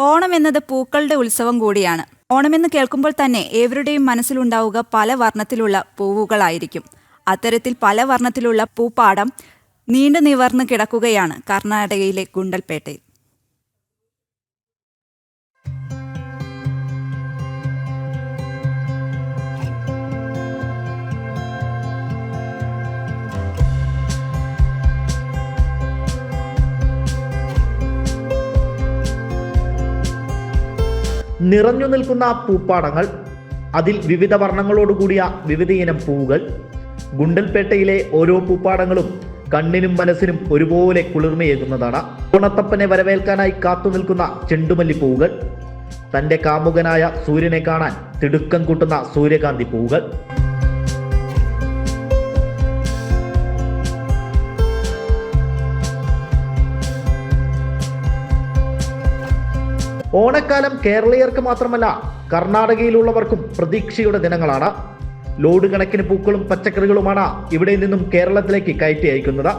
ഓണം എന്നത് പൂക്കളുടെ ഉത്സവം കൂടിയാണ്. ഓണമെന്ന് കേൾക്കുമ്പോൾ തന്നെ ഏവരുടെയും മനസ്സിലുണ്ടാവുക പല വർണത്തിലുള്ള പൂവുകളായിരിക്കും. അത്തരത്തിൽ പല വർണത്തിലുള്ള പൂപ്പാടം നീണ്ടു നിവർന്ന് കിടക്കുകയാണ് കർണാടകയിലെ ഗുണ്ടൽപേട്ടയിൽ. നിറഞ്ഞു നിൽക്കുന്ന പൂപ്പാടങ്ങൾ അതിൽ വിവിധ വർണങ്ങളോടുകൂടിയ വിവിധയിനം പൂവുകൾ ഗുണ്ടൽപേട്ടയിലെ ഓരോ പൂപ്പാടങ്ങളും കണ്ണിനും മനസ്സിനും ഒരുപോലെ കുളിർമയേകുന്നതാണ്. ഓണത്തപ്പനെ വരവേൽക്കാനായി കാത്തുനിൽക്കുന്ന ചെണ്ടുമല്ലി പൂവുകൾ തന്റെ കാമുകനായ സൂര്യനെ കാണാൻ തിടുക്കം കൂട്ടുന്ന സൂര്യകാന്തി പൂവുകൾ. ഓണക്കാലം കേരളീയർക്ക് മാത്രമല്ല കർണാടകയിലുള്ളവർക്കും പ്രതീക്ഷയുടെ ദിനങ്ങളാണ്. ലോഡ് കണക്കിന് പൂക്കളും പച്ചക്കറികളുമാണ് ഇവിടെ നിന്നും കേരളത്തിലേക്ക് കയറ്റി അയക്കുന്നത്.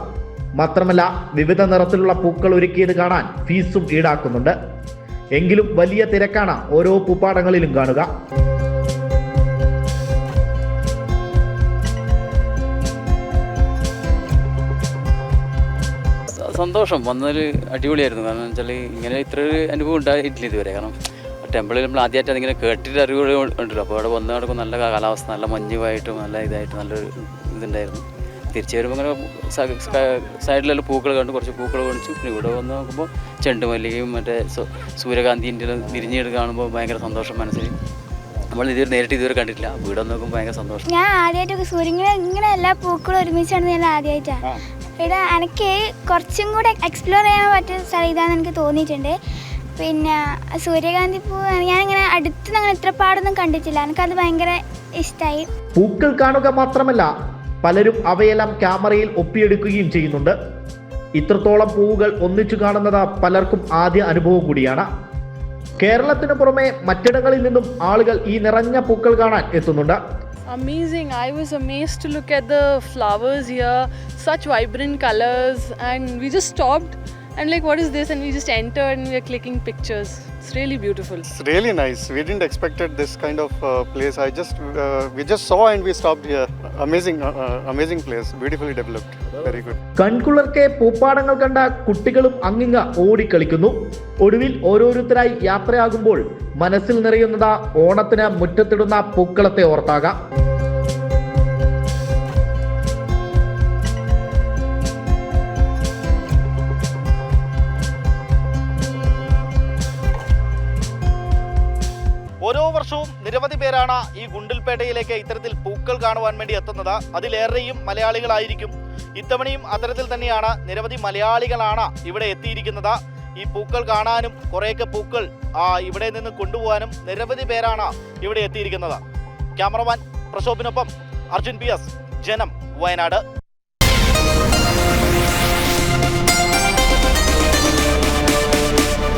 മാത്രമല്ല വിവിധ നിറത്തിലുള്ള പൂക്കൾ ഒരുക്കിയത് കാണാൻ ഫീസും ഈടാക്കുന്നുണ്ട്. എങ്കിലും വലിയ തിരക്കാണ് ഓരോ പൂപ്പാടങ്ങളിലും കാണുക. സന്തോഷം. വന്നതിൽ അടിപൊളിയായിരുന്നു. കാരണം വെച്ചാൽ ഇങ്ങനെ ഇത്ര ഒരു അനുഭവം ഉണ്ടായിട്ടില്ല ഇതുവരെ. കാരണം ടെമ്പിളിൽ നമ്മൾ ആദ്യമായിട്ട് അതിങ്ങനെ കേട്ടിട്ട് അറിവുകൾ ഉണ്ടല്ലോ. അപ്പോൾ അവിടെ വന്ന് നടക്കും നല്ല കാലാവസ്ഥ നല്ല മഞ്ഞുമായിട്ടും നല്ല ഇതായിട്ട് നല്ലൊരു ഇതുണ്ടായിരുന്നു. തിരിച്ചു വരുമ്പോൾ സ- സൈഡിലെല്ലാം പൂക്കൾ കണ്ടു. കുറച്ച് പൂക്കൾ കാണിച്ചു പിന്നെ ഇവിടെ വന്ന് നോക്കുമ്പോൾ ചെണ്ടുമല്ലിയും മറ്റേ സൂര്യകാന്തിന്റെ വിരിഞ്ഞെടുത്ത് കാണുമ്പോൾ ഭയങ്കര സന്തോഷം മനസ്സിൽ നമ്മൾ ഇതുവരെ നേരിട്ട് ഇതുവരെ കണ്ടിട്ടില്ല. വീട് നോക്കുമ്പോൾ ഭയങ്കര സന്തോഷം. ഞാൻ ആദ്യമായിട്ടൊക്കെ സൂര്യങ്ങളെ ഇങ്ങനെ എല്ലാ പൂക്കളും ഒരുമിച്ചാണ് ഞാൻ ആദ്യമായിട്ടാണ് ഇവിടെ എനിക്ക് കുറച്ചും കൂടെ എക്സ്പ്ലോർ ചെയ്യാൻ പറ്റുന്ന സ്ഥലം ഇതാണെന്ന് എനിക്ക് തോന്നിയിട്ടുണ്ട്. പിന്നെ സൂര്യകാന്തി പൂ ഞാനിങ്ങനെ അടുത്ത് അങ്ങനെ ഇത്ര പാടൊന്നും കണ്ടിട്ടില്ല. എനിക്കത് ഭയങ്കര ഇഷ്ടമായി പൂക്കൾ കാണുക മാത്രമല്ല പലരും അവയെല്ലാം ക്യാമറയിൽ ഒപ്പിയെടുക്കുകയും ചെയ്യുന്നുണ്ട്. ഇത്രത്തോളം പൂവുകൾ ഒന്നിച്ചു കാണുന്നത് പലർക്കും ആദ്യ അനുഭവം കൂടിയാണ്. കേരളത്തിന് പുറമെ മറ്റിടങ്ങളിൽ നിന്നും ആളുകൾ ഈ നിറഞ്ഞ പൂക്കൾ കാണാൻ എത്തുന്നുണ്ട്. Amazing. I was amazed to look at the flowers here, such vibrant colors, and we just stopped and like, what is this? And we just entered and we are clicking pictures. It's really beautiful. It's really nice. We didn't expected this kind of uh, place. I just uh, we just saw and we stopped here. Amazing, uh, uh, amazing place. Beautifully developed. Very good. കൺകുളർക്കെ പൂപ്പാടങ്ങൾ കണ്ട കുട്ടികളും അങ്ങിങ്ങ ഓടിക്കളിക്കുന്നു ഒടുവിൽ ഓരോരുത്തരായി യാത്രയാകുമ്പോൾ മനസ്സിൽ നിറയുന്നത് ഓണത്തിന് മുറ്റത്തിടുന്ന പൂക്കളത്തെ ഓർത്താകാം വർഷവും നിരവധി പേരാണ് ഈ ഗുണ്ടിൽപേട്ടയിലേക്ക് ഇത്തരത്തിൽ പൂക്കൾ കാണുവാൻ വേണ്ടി എത്തുന്നത്. അതിലേറെയും മലയാളികളായിരിക്കും. ഇത്തവണയും അത്തരത്തിൽ തന്നെയാണ് നിരവധി മലയാളികളാണ് ഇവിടെ എത്തിയിരിക്കുന്നത്. ഈ പൂക്കൾ കാണാനും കുറേയൊക്കെ പൂക്കൾ ഇവിടെ നിന്ന് കൊണ്ടുപോകാനും നിരവധി പേരാണ് ഇവിടെ എത്തിയിരിക്കുന്നത്. ക്യാമറമാൻ പ്രശോഭിനൊപ്പം അർജുൻ പി എസ് ജനം വയനാട്.